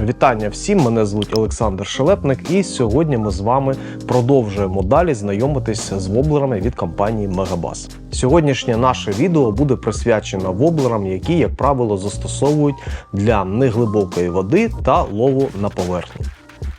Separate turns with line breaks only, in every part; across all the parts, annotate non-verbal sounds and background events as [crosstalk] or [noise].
Вітання всім! Мене звуть Олександр Шелепник, і сьогодні ми з вами продовжуємо далі знайомитись з воблерами від компанії Мегабас. Сьогоднішнє наше відео буде присвячено воблерам, які, як правило, застосовують для неглибокої води та лову на поверхні.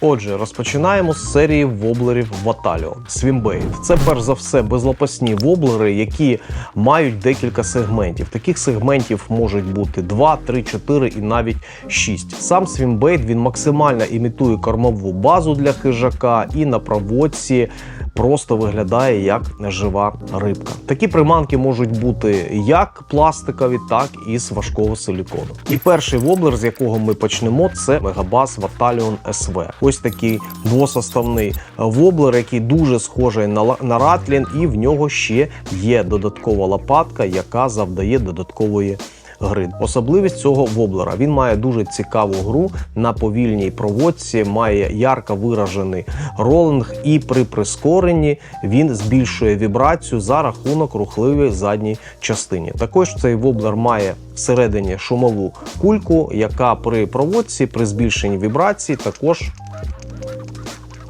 Отже, розпочинаємо з серії воблерів Ваталіо Свімбейт. Це перш за все безлопасні воблери, які мають декілька сегментів. Таких сегментів можуть бути 2, 3, 4 і навіть 6. Сам свімбейт він максимально імітує кормову базу для хижака і на проводці просто виглядає як жива рибка. Такі приманки можуть бути як пластикові, так і з важкого силікону. І перший воблер, з якого ми почнемо, це Megabass Vatalion SV. Ось такий двосоставний воблер, який дуже схожий на ратлін, і в нього ще є додаткова лопатка, яка завдає додаткової гри. Особливість цього воблера він має дуже цікаву гру на повільній проводці, має ярко виражений ролинг, і при прискоренні він збільшує вібрацію за рахунок рухливої задній частині. Також цей воблер має всередині шумову кульку, яка при проводці, при збільшенні вібрації також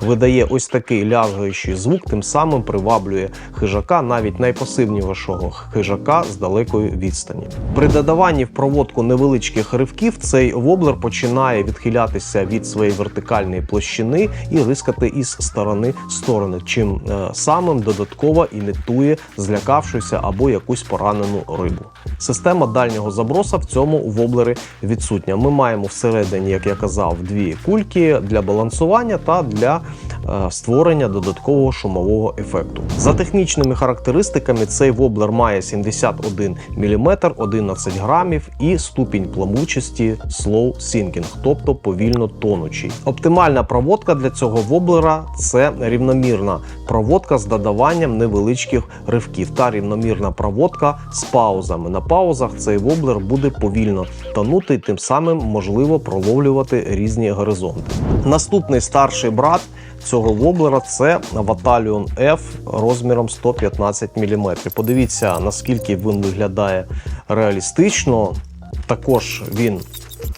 видає ось такий ляжаючий звук, тим самим приваблює хижака, навіть найпасивнішого хижака з далекої відстані. При додаванні в проводку невеличких ривків цей воблер починає відхилятися від своєї вертикальної площини і рискати із сторони в сторону, чим е, самим додатково імітує злякавшуся або якусь поранену рибу. Система дальнього заброса в цьому воблері відсутня. Ми маємо всередині, як я казав, дві кульки для балансування та для створення додаткового шумового ефекту. За технічними характеристиками, цей воблер має 71 мм, 11 грамів і ступінь плавучості slow sinking, тобто повільно тонучий. Оптимальна проводка для цього воблера це рівномірна проводка з додаванням невеличких ривків та рівномірна проводка з паузами. На паузах цей воблер буде повільно тонути, тим самим можливо проловлювати різні горизонти. Наступний старший брат цього воблера це Vatalion F розміром 115 мм. Подивіться, наскільки він виглядає реалістично. Також він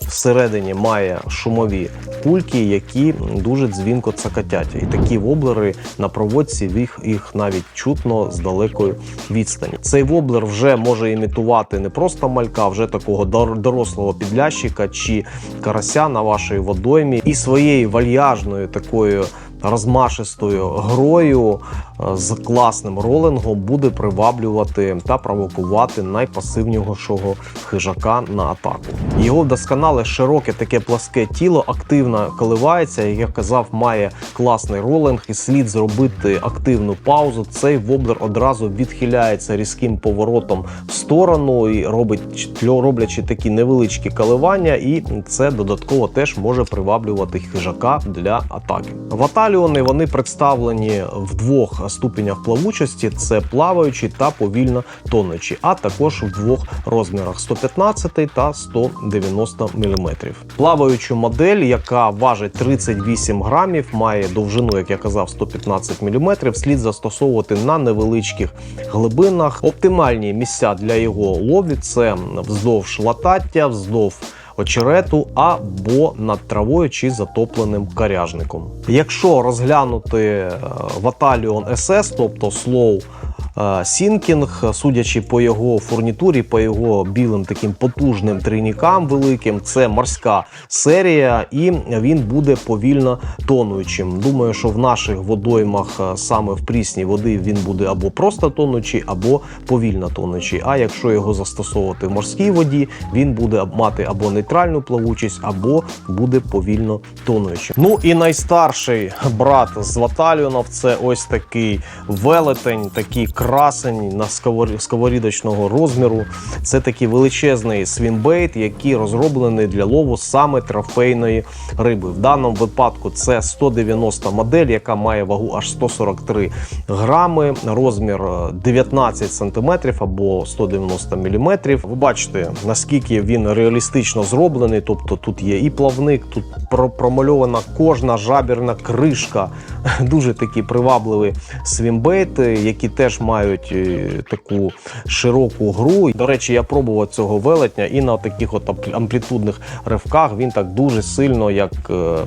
всередині має шумові кульки, які дуже дзвінко цокотять. І такі воблери на проводці їх, їх навіть чутно з далекої відстані. Цей воблер вже може імітувати не просто малька, вже такого дорослого підлящика чи карася на вашій водоймі і своєю вальяжною такою розмашистою грою е, з класним ролингом буде приваблювати та провокувати найпасивнішого хижака на атаку. Його досконале широке таке пласке тіло активно коливається, як я казав, має класний ролинг і слід зробити активну паузу. Цей воблер одразу відхиляється різким поворотом в сторону і робить роблячи такі невеличкі коливання, і це додатково теж може приваблювати хижака для атаки. Ваталіони вони представлені в двох ступенях плавучості: це плаваючий та повільно тонучий, а також в двох розмірах 115 та 190 мм. Плаваючу модель, яка важить 38 грамів, має довжину, як я казав, 115 мм, слід застосовувати на невеличких глибинах. Оптимальні місця для його лові це вздовж латаття, вздовж очерету або над травою чи затопленим коряжником. Якщо розглянути Ваталіон Vatalion SS, тобто Slow е, Сінкінг, судячи по його фурнітурі, по його білим таким потужним трійникам великим, це морська серія, і він буде повільно тонуючим. Думаю, що в наших водоймах е, саме в прісній води він буде або просто тонучий, або повільно тонучий. А якщо його застосовувати в морській воді, він буде мати або нейтральну плавучість, або буде повільно тонуючим. Ну і найстарший брат з Ваталіонов це ось такий велетень, такий красень на сковорі- сковорідочного розміру. Це такий величезний свімбейт, який розроблений для лову саме трофейної риби. В даному випадку це 190 модель, яка має вагу аж 143 грами, розмір е, 19 см або 190 мм. Ви бачите, наскільки він реалістично зроблений. Тобто тут є і плавник, тут промальована кожна жабірна кришка. [laughs] Дуже такі привабливі свімбейти, які теж мають е, таку широку гру. До речі, я пробував цього велетня і на таких от амплітудних ривках він так дуже сильно, як е,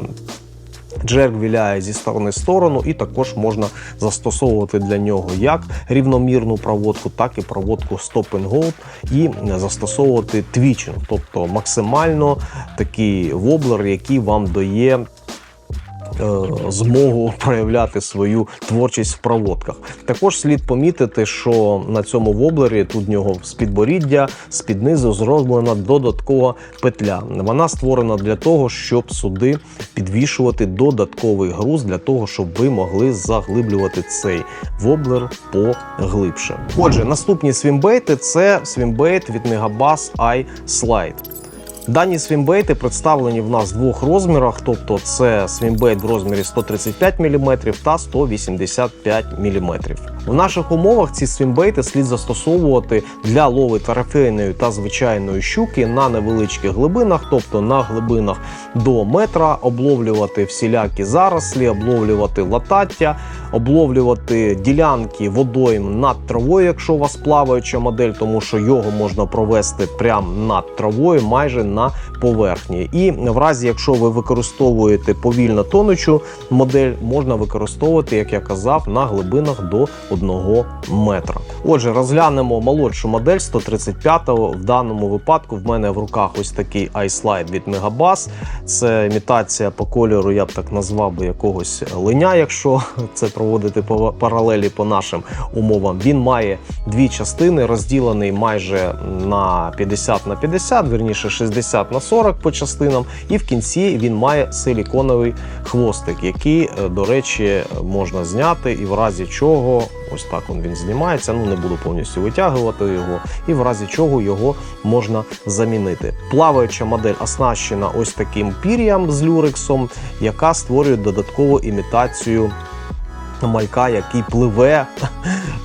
Джерк віляє зі сторони в сторону, і також можна застосовувати для нього як рівномірну проводку, так і проводку Stop and Go і застосовувати твічинг, тобто максимально такий воблер, який вам дає змогу проявляти свою творчість в проводках. Також слід помітити, що на цьому воблері тут в нього з підборіддя, з під низу зроблена додаткова петля. Вона створена для того, щоб сюди підвішувати додатковий груз для того, щоб ви могли заглиблювати цей воблер поглибше. Отже, наступні свімбейти це свімбейт від Megabass iSlide. Дані свімбейти представлені в нас в двох розмірах, тобто це свімбейт в розмірі 135 мм та 185 мм. В наших умовах ці свімбейти слід застосовувати для лови трофейної та звичайної щуки на невеличких глибинах, тобто на глибинах до метра, обловлювати всілякі зарослі, обловлювати латаття, обловлювати ділянки водойм над травою, якщо у вас плаваюча модель, тому що його можна провести прямо над травою, майже на поверхні. І в разі, якщо ви використовуєте повільно тонучу модель, можна використовувати, як я казав, на глибинах до 1 метра. Отже, розглянемо молодшу модель 135-го. В даному випадку в мене в руках ось такий iSlide від Megabass. Це імітація по кольору, я б так назвав би якогось линя, якщо [laughs] це проводити по паралелі по нашим умовам. Він має дві частини, розділений майже на 50 на 50, вірніше 60 на 40 по частинам. І в кінці він має силіконовий хвостик, який, е, до речі, можна зняти, і в разі чого, ось так он він знімається. Ну не буду повністю витягувати його, і в разі чого його можна замінити. Плаваюча модель оснащена ось таким пір'ям з люрексом, яка створює додаткову імітацію малька, який пливе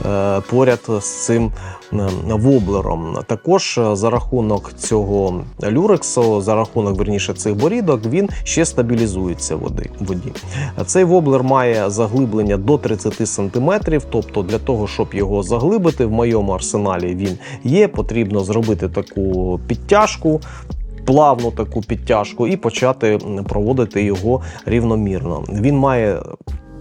е, поряд з цим воблером. Також е, за рахунок цього люрексу, за рахунок верніше цих борідок, він ще стабілізується води- воді. Цей воблер має заглиблення до 30 см, тобто для того, щоб його заглибити, в моєму арсеналі він є. Потрібно зробити таку підтяжку. Плавну таку підтяжку і почати проводити його рівномірно. Він має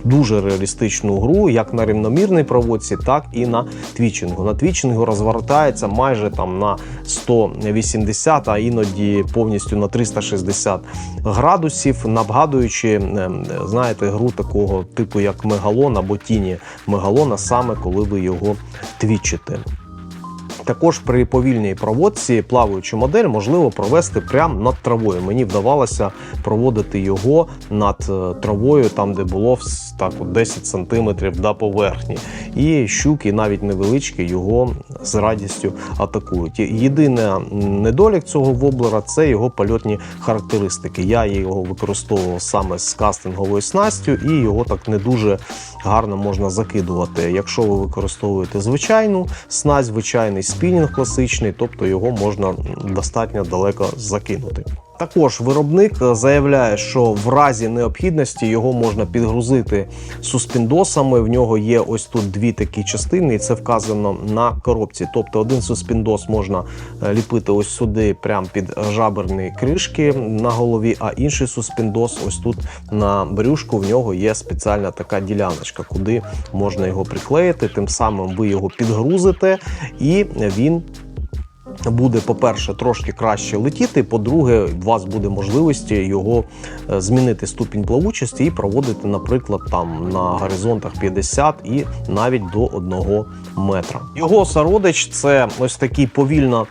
дуже реалістичну гру, як на рівномірній проводці, так і на твічингу. На твічингу розвертається майже там на 180, а іноді повністю на 360 градусів, нагадуючи, е, знаєте, гру такого типу, як мегалон або тіні мегалона, саме коли ви його твічите. Також при повільній проводці плаваючу модель можливо провести прямо над травою. Мені вдавалося проводити його над е, травою, там де було так 10 см до поверхні. І щуки, навіть невеличкі, його з радістю атакують. Єдиний недолік цього воблера це його польотні характеристики. Я його використовував саме з кастинговою снастю, і його так не дуже гарно можна закидувати. Якщо ви використовуєте звичайну снасть, звичайний спінінг класичний, тобто його можна достатньо далеко закинути. Також виробник е, заявляє, що в разі необхідності його можна підгрузити суспіндосами. В нього є ось тут дві такі частини, і це вказано на коробці. Тобто один суспіндос можна е, ліпити ось сюди, прямо під жаберні кришки на голові, а інший суспіндос ось тут на брюшку. В нього є спеціальна така діляночка, куди можна його приклеїти. Тим самим ви його підгрузите, і він буде, по-перше, трошки краще летіти. По-друге, у вас буде можливість його е, змінити ступінь плавучості і проводити, наприклад, там на горизонтах 50 і навіть до 1 метра. Його сородич це ось такий повільно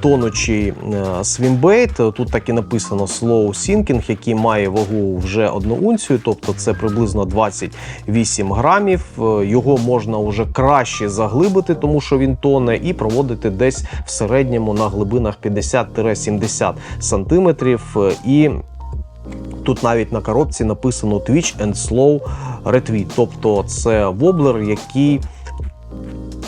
тонучий е, свімбейт. Тут так і написано slow sinking, який має вагу вже 1 унцію, тобто це приблизно 28 грамів. Е, Його можна вже краще заглибити, тому що він тоне, і проводити десь в середньому на глибинах 50-70 сантиметрів. Е, І Тут навіть на коробці написано Twitch and Slow Retweet, тобто це воблер, який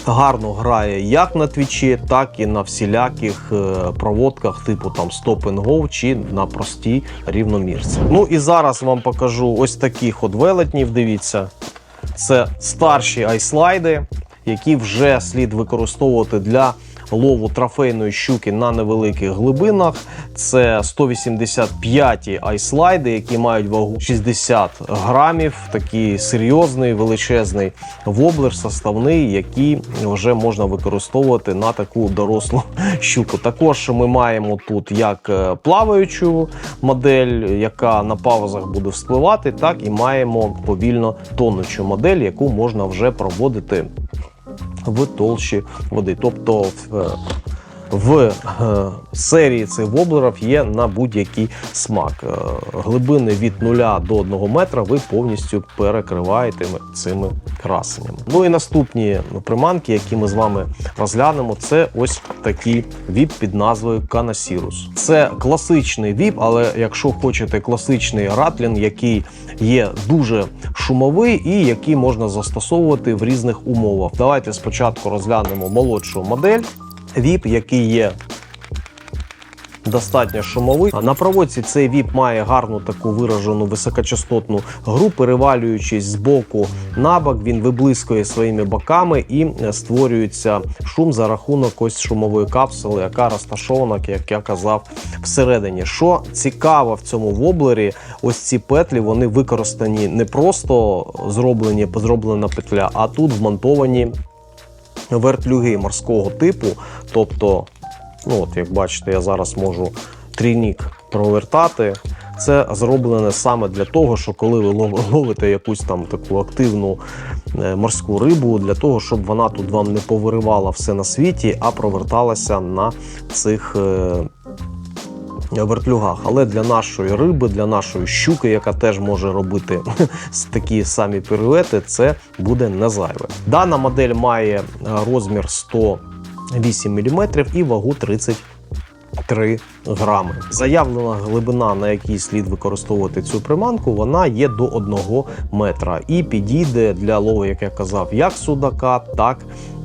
гарно грає як на твічі, так і на всіляких е, проводках, типу там Go чи на простій рівномірці. Ну і зараз вам покажу ось таких от велетнів. Дивіться, це старші айслайди. які вже слід використовувати для лову трофейної щуки на невеликих глибинах. Це 185 айслайди, які мають вагу 60 грамів. Такий серйозний величезний воблер составний, який вже можна використовувати на таку дорослу щуку. Також ми маємо тут як е, плаваючу модель, яка на паузах буде вспливати, так і маємо повільно тонучу модель, яку можна вже проводити в толщі води. Тобто в, е, в е, серії цих воблерів є на будь-який смак. Е, Глибини від 0 до 1 метра ви повністю перекриваєте цими красеннями. Ну і наступні приманки, які ми з вами розглянемо, це ось такий віп під назвою Канасірус. Це класичний віп, але якщо хочете класичний ратлін, який є дуже шумовий і який можна застосовувати в різних умовах. Давайте спочатку розглянемо молодшу модель віп, який є. Достатньо шумовий. На проводці цей віп має гарну таку виражену високочастотну гру, перевалюючись з боку на бок, він виблискує своїми боками і створюється шум за рахунок ось шумової капсули, яка розташована, як я казав, всередині. Що цікаво в цьому воблері, ось ці петлі вони використані не просто зроблені, зроблена петля, а тут вмонтовані вертлюги морського типу. Тобто, ну от як бачите, я зараз можу трійник провертати. Це зроблене саме для того, що коли ви ловите якусь там таку активну е, морську рибу, для того, щоб вона тут вам не повиривала все на світі, а проверталася на цих е, вертлюгах. Але для нашої риби, для нашої щуки, яка теж може робити [laughs] такі самі піруети, це буде не зайве. Дана модель має е, розмір 108 мм і вагу 33 грами. Заявлена глибина, на якій слід використовувати цю приманку, вона є до 1 метра і підійде для лову, як я казав, як судака, так і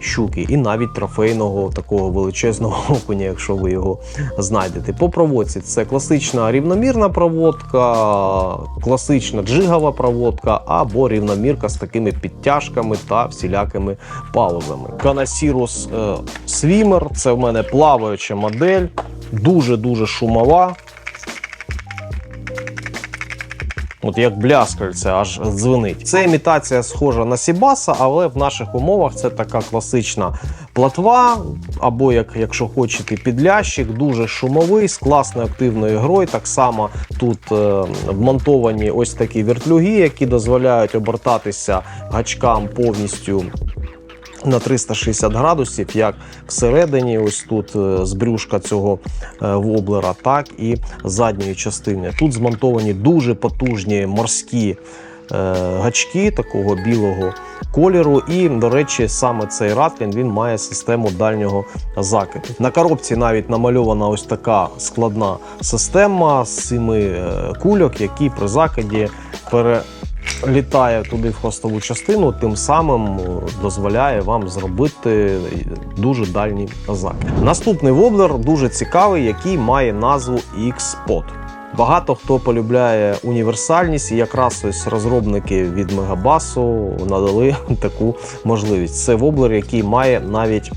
щуки, і навіть трофейного такого величезного [laughs] окуня, якщо ви його знайдете. По проводці це класична рівномірна проводка, класична джигова проводка або рівномірка з такими підтяжками та всілякими паузами. Канасірус е, Swimmer – це в мене плаваюча модель, дуже-дуже шумова. От як бляскальце аж дзвенить. Це імітація схожа на Сібаса, але в наших умовах це така класична платва, або, як, якщо хочете, підлящик, дуже шумовий, з класною активною грою. Так само тут е, вмонтовані ось такі вертлюги, які дозволяють обертатися гачкам повністю на 360 градусів, як всередині, ось тут е, з брюшка цього е, воблера, так і задньої частини. Тут змонтовані дуже потужні морські е, гачки такого білого кольору. І, до речі, саме цей ратлін він має систему дальнього закиду. На коробці навіть намальована ось така складна система з семи кульок, які при закиді пере літає туди в хвостову частину, тим самим е, дозволяє вам зробити дуже дальній закид. Наступний воблер дуже цікавий, який має назву X-Pod. Багато хто полюбляє універсальність, і якраз ось розробники від Мегабасу надали [laughs] таку можливість. Це воблер, який має навіть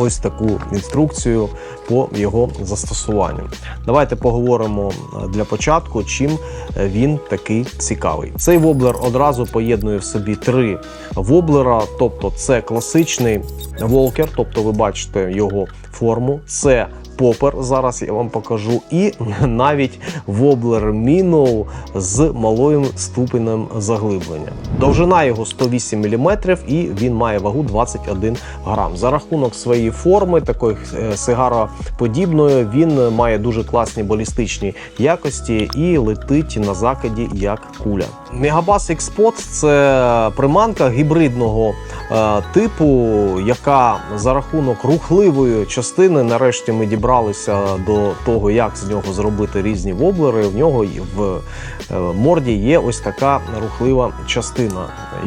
ось таку інструкцію по його застосуванню. Давайте поговоримо е, для початку, чим е, він такий цікавий. Цей воблер одразу поєднує в собі три воблера, тобто це класичний волкер, тобто ви бачите його форму. Це попер, зараз я вам покажу, і [laughs] навіть воблер Міноу з малим ступенем заглиблення. Довжина його 108 мм і він має вагу 21 грам. За рахунок своєї форми, такої е, сигароподібної, він має дуже класні балістичні якості і летить на закиді як куля. Мегабас X-Pod – це приманка гібридного е, типу, яка за рахунок рухливої частини, нарешті ми дібралися до того, як з нього зробити різні воблери. В нього в е, морді є ось така рухлива частина,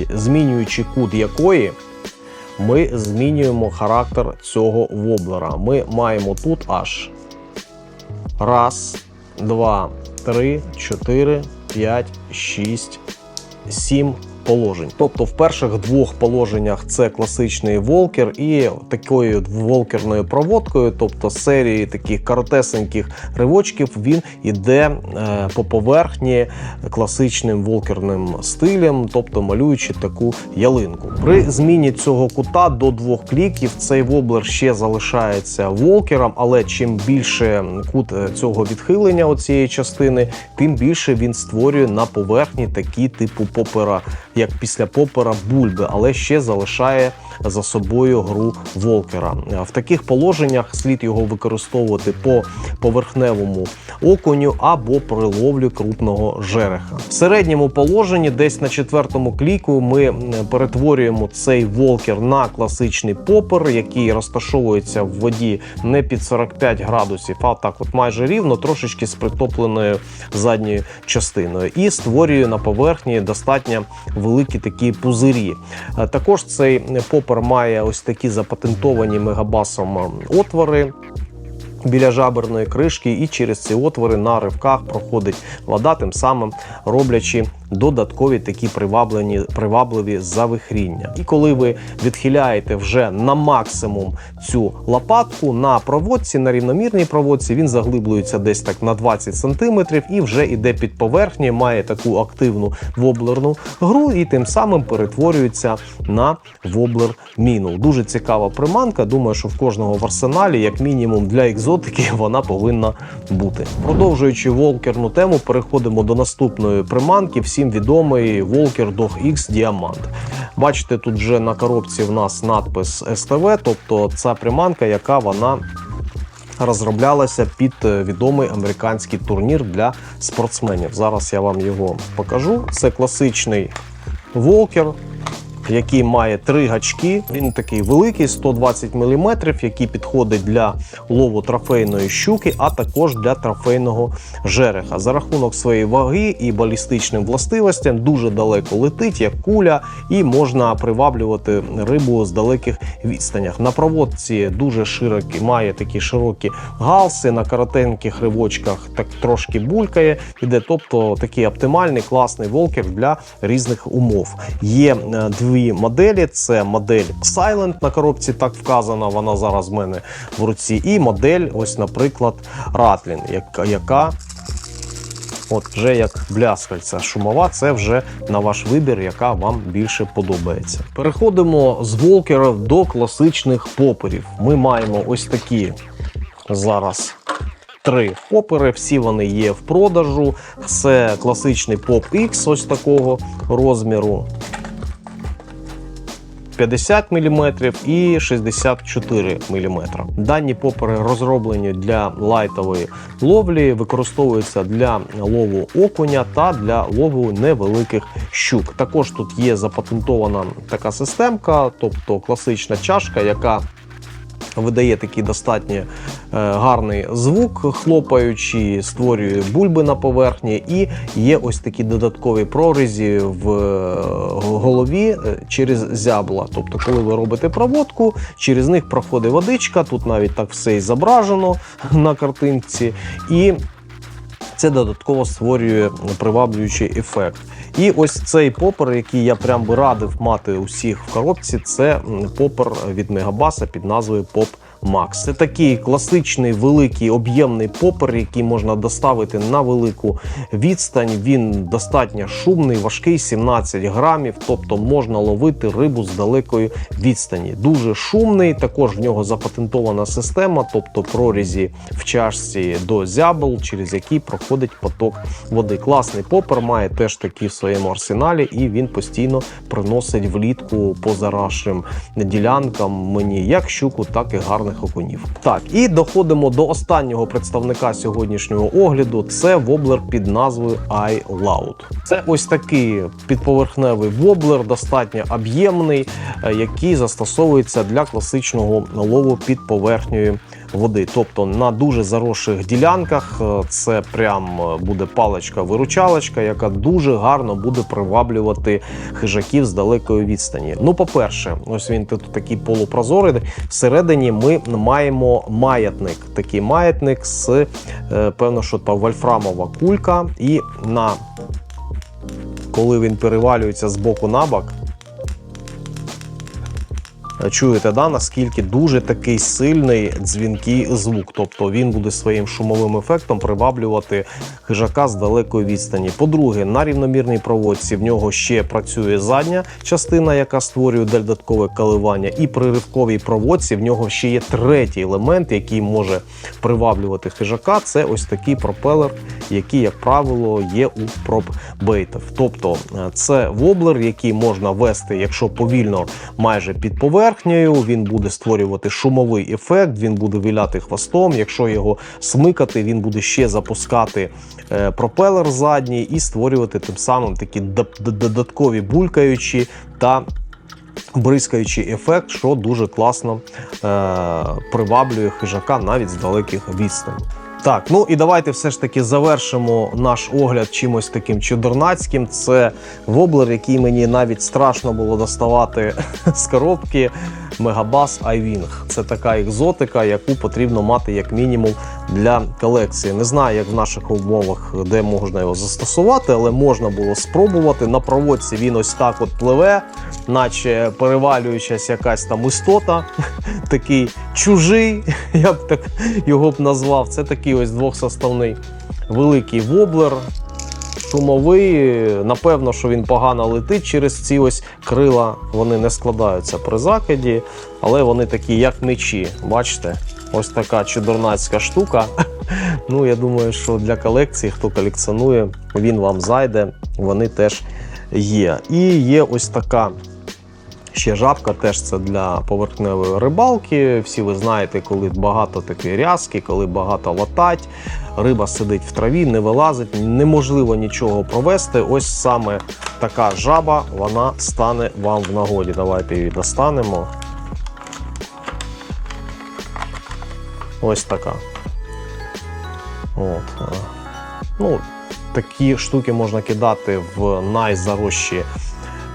змінюючи кут якої. Ми змінюємо характер цього воблера. Ми маємо тут аж раз, два, три, чотири, п'ять, шість, сім положень. Тобто, в перших двох положеннях це класичний волкер і такою волкерною проводкою, тобто серії таких коротесеньких ривочків, він іде е, по поверхні класичним волкерним стилем, тобто малюючи таку ялинку. При зміні цього кута до двох кліків цей воблер ще залишається волкером, але чим більше кут е, цього відхилення оцієї частини, тим більше він створює на поверхні такі типу попера, як після попера бульби, але ще залишає за собою гру волкера. В таких положеннях слід його використовувати по поверхневому окуню або при ловлі крупного жереха. В середньому положенні, десь на четвертому кліку, ми перетворюємо цей волкер на класичний попер, який розташовується в воді не під 45 градусів, а так, от майже рівно, трошечки з притопленою задньою частиною, і створює на поверхні достатньо великі такі пузирі. Е, Також цей попер має ось такі запатентовані мегабасом е, отвори. Біля жаберної кришки, і через ці отвори на ривках проходить вода, тим самим роблячи додаткові такі приваблені, привабливі завихріння. І коли ви відхиляєте вже на максимум цю лопатку на проводці, на рівномірній проводці, він заглиблюється десь так на 20 см і вже йде під поверхнею, має таку активну воблерну гру, і тим самим перетворюється на воблер міну. Дуже цікава приманка. Думаю, що в кожного в арсеналі, як мінімум для екзотики, [laughs] вона повинна бути. Продовжуючи волкерну тему, переходимо до наступної приманки. Всім відомий Walker Dog X Diamant. Бачите, тут вже на коробці в нас надпис СТВ, тобто ця приманка, яка вона розроблялася під е, відомий американський турнір для спортсменів. Зараз я вам його покажу. Це класичний волкер. Який має три гачки, він такий великий, 120 мм, який підходить для лову трофейної щуки, а також для трофейного жереха. За рахунок своєї ваги і балістичним властивостям дуже далеко летить, як куля, і можна приваблювати рибу з далеких відстанях. На проводці дуже широкий, має такі широкі галси, на коротеньких ривочках так трошки булькає. Іде, тобто такий оптимальний класний волкер для різних умов. Є е, дві моделі: це модель Silent на коробці, так вказана. Вона зараз в мене в руці, і модель, ось, наприклад, Ratlin, яка. От вже як бляскальця шумова, це вже на ваш вибір, яка вам більше подобається. Переходимо з волкерів до класичних поперів. Ми маємо ось такі зараз. Три попери, всі вони є в продажу. Це класичний поп X ось такого розміру. 50 мм і 64 мм. Дані попери розроблені для лайтової ловлі, використовуються для лову окуня та для лову невеликих щук. Також тут є запатентована така системка, тобто класична чашка, яка Видає такий достатньо е, гарний звук, хлопаючи, створює бульби на поверхні, і є ось такі додаткові прорізі в е, голові е, через зябла. Тобто, коли ви робите проводку, через них проходить водичка. Тут навіть так все і зображено на картинці. І це додатково створює приваблюючий ефект. І ось цей попер, який я прям би радив мати усіх в коробці, це попер від Мегабаса під назвою Pop Max. Це такий класичний великий об'ємний попер, який можна доставити на велику відстань. Він достатньо шумний, важкий, 17 грамів, тобто можна ловити рибу з далекої відстані. Дуже шумний. Також в нього запатентована система, тобто прорізі в чашці до зябл, через які проходить поток води. Класний попер має теж такі в своєму арсеналі, і він постійно приносить влітку по зарашим ділянкам мені як щуку, так і гарних окунів. Так, і доходимо до останнього представника сьогоднішнього огляду. Це воблер під назвою iLoud. Це ось такий підповерхневий воблер, достатньо об'ємний, е, який застосовується для класичного лову під поверхнею води. Тобто на дуже заросших ділянках е, це прям е, буде паличка-виручалочка, яка дуже гарно буде приваблювати хижаків з далекої відстані. Ну, по-перше, ось він тут такий полупрозорий. Всередині ми маємо маятник. Такий маятник з е, певно, що та вольфрамова кулька, і на коли він перевалюється з боку на бок. Чуєте, да, наскільки дуже такий сильний дзвінкий звук. Тобто він буде своїм шумовим ефектом приваблювати хижака з далекої відстані. По-друге, на рівномірній проводці в нього ще працює задня частина, яка створює додаткове коливання. І при ривковій проводці в нього ще є третій елемент, який може приваблювати хижака. Це ось такий пропелер, який, як правило, є у пробейтів. Тобто е, це воблер, який можна вести, якщо повільно майже під поверхнею, він буде створювати шумовий ефект, він буде виляти хвостом. Якщо його смикати, він буде ще запускати е, пропелер задній і створювати тим самим такі додаткові булькаючі та бризкаючий ефект, що дуже класно е- приваблює хижака навіть з далеких відстань. Так, ну і давайте все ж таки завершимо наш огляд чимось таким чудернацьким. Це воблер, який мені навіть страшно було доставати [laughs] з коробки. Мегабас iWing. Це така екзотика, яку потрібно мати як мінімум для колекції. Не знаю, як в наших умовах, де можна його застосувати, але можна було спробувати. На проводці він ось так от пливе, наче перевалюючась якась там істота, [laughs] такий чужий, [laughs] я б так його б назвав. Це такий ось двохсоставний великий воблер. Шумовий, напевно, що він погано летить через ці ось крила. Вони не складаються при закиді, але вони такі, як мечі. Бачите, ось така чудернацька штука. [laughs] Ну, я думаю, що для колекції, хто колекціонує, він вам зайде. Вони теж є. І є ось така. Ще жабка теж це для поверхневої рибалки. Всі ви знаєте, коли багато такої рязки, коли багато латать, риба сидить в траві, не вилазить, неможливо нічого провести. Ось саме така жаба, вона стане вам в нагоді. Давайте її достанемо. Ось така. От. е. Ну, такі штуки можна кидати в найзарожчі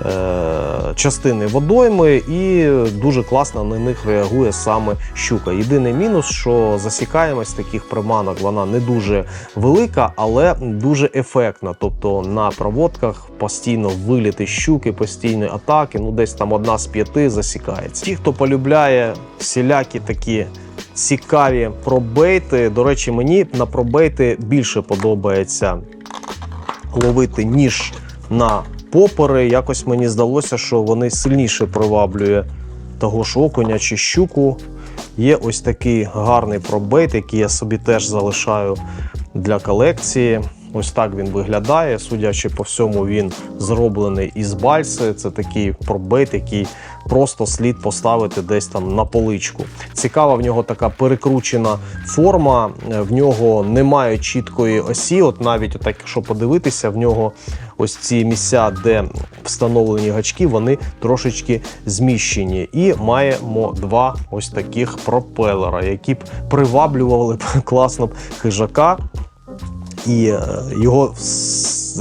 е, частини водойми, і дуже класно на них реагує саме щука. Єдиний мінус, що засікаємость таких приманок вона не дуже велика, але дуже ефектна. Тобто на проводках постійно виліти щуки, постійні атаки. Ну, десь там одна з п'яти засікається. Ті, хто полюбляє всілякі такі. Цікаві пробейти. До речі, мені на пробейти більше подобається ловити, ніж на попери. Якось мені здалося, що вони сильніше приваблює того ж окуня чи щуку. Є ось такий гарний пробейт, який я собі теж залишаю для колекції. Ось так він виглядає. Судячи по всьому, він зроблений із бальси. Це такий пробейт, який просто слід поставити десь там на поличку. Цікава в нього така перекручена форма. Е, В нього немає чіткої осі. От навіть отак, якщо подивитися, в нього ось ці місця, де встановлені гачки, вони трошечки зміщені. І маємо два ось таких пропелера, які б приваблювали б [laughs] класно б хижака і е, його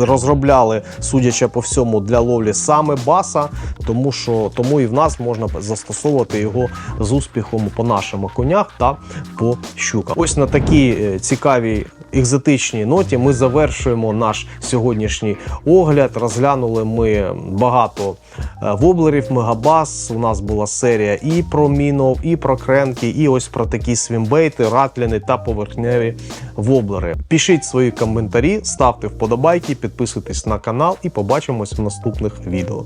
розробляли, судячи по всьому, для ловлі саме баса, тому що тому і в нас можна застосовувати його з успіхом по нашим конях та по щукам. Ось на такій е, цікавій. Екзотичній ноті ми завершуємо наш сьогоднішній огляд. Розглянули ми багато е, воблерів, мегабас. У нас була серія і про мінов, і про кренки, і ось про такі свімбейти, ракліни та поверхневі воблери. Пишіть свої коментарі, ставте вподобайки, підписуйтесь на канал і побачимось в наступних відео.